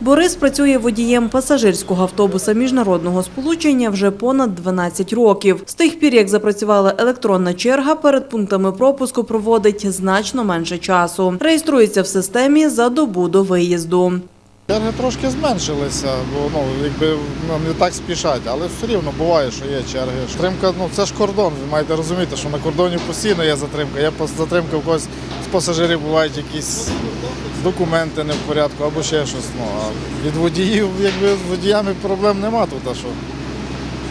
Борис працює водієм пасажирського автобуса міжнародного сполучення вже понад 12 років. З тих пір, як запрацювала електронна черга, перед пунктами пропуску проводить значно менше часу. Реєструється в системі за добу до виїзду. Черги трошки зменшилися, бо ну, якби ну, не так спішать, але все рівно буває, що є черги. Затримка, ну це ж кордон, ви маєте розуміти, що на кордоні постійно є затримка. Є затримка в когось з пасажирів бувають якісь документи не в порядку або ще щось. Ну, а від водіїв, якби з водіями проблем нема тут, а що.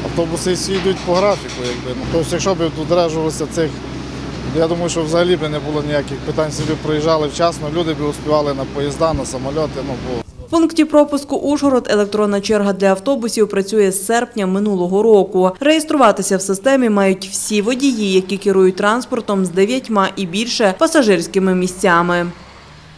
Автобуси всі йдуть по графіку, якби. Ну, тобто, якщо б додержувалося цих, я думаю, що взагалі б не було ніяких питань, собі проїжджали вчасно, люди б успівали на поїзда, на самольоти. Ну, бо В пункті пропуску Ужгород електронна черга для автобусів працює з серпня минулого року. Реєструватися в системі мають всі водії, які керують транспортом з дев'ятьма і більше пасажирськими місцями.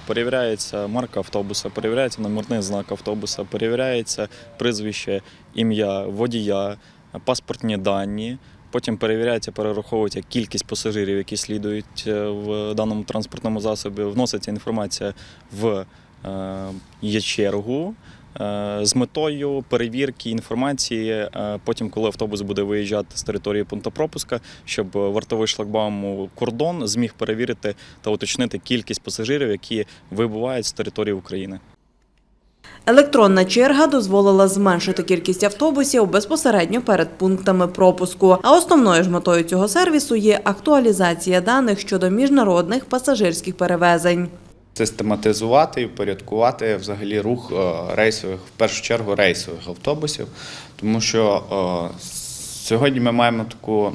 Перевіряється марка автобуса, перевіряється номерний знак автобуса, перевіряється прізвище, ім'я водія, паспортні дані. Потім перевіряється, перераховується кількість пасажирів, які слідують е, в даному транспортному засобі. Вноситься інформація в є чергу е, з метою перевірки інформації. е, Потім, коли автобус буде виїжджати з території пункту пропуска, щоб вартовий шлагбаум кордон зміг перевірити та уточнити кількість пасажирів, які вибувають з території України. Електронна черга дозволила зменшити кількість автобусів безпосередньо перед пунктами пропуску. А основною ж метою цього сервісу є актуалізація даних щодо міжнародних пасажирських перевезень. Систематизувати і впорядкувати взагалі рух е, рейсових, в першу чергу рейсових автобусів, тому що е, сьогодні ми маємо таку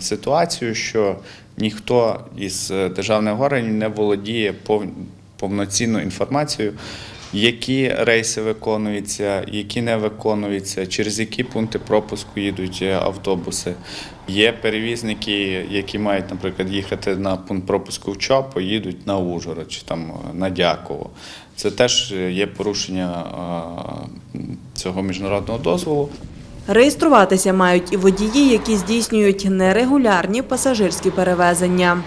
ситуацію, що ніхто із е, державних органів не володіє пов- повноцінною інформацією. Які рейси виконуються, які не виконуються, через які пункти пропуску їдуть е, автобуси. Є перевізники, які мають, наприклад, їхати на пункт пропуску в ЧОП, поїдуть на Ужгород чи там е, на Дяково. Це теж е, є порушення цього міжнародного дозволу. Реєструватися мають і водії, які здійснюють нерегулярні пасажирські перевезення.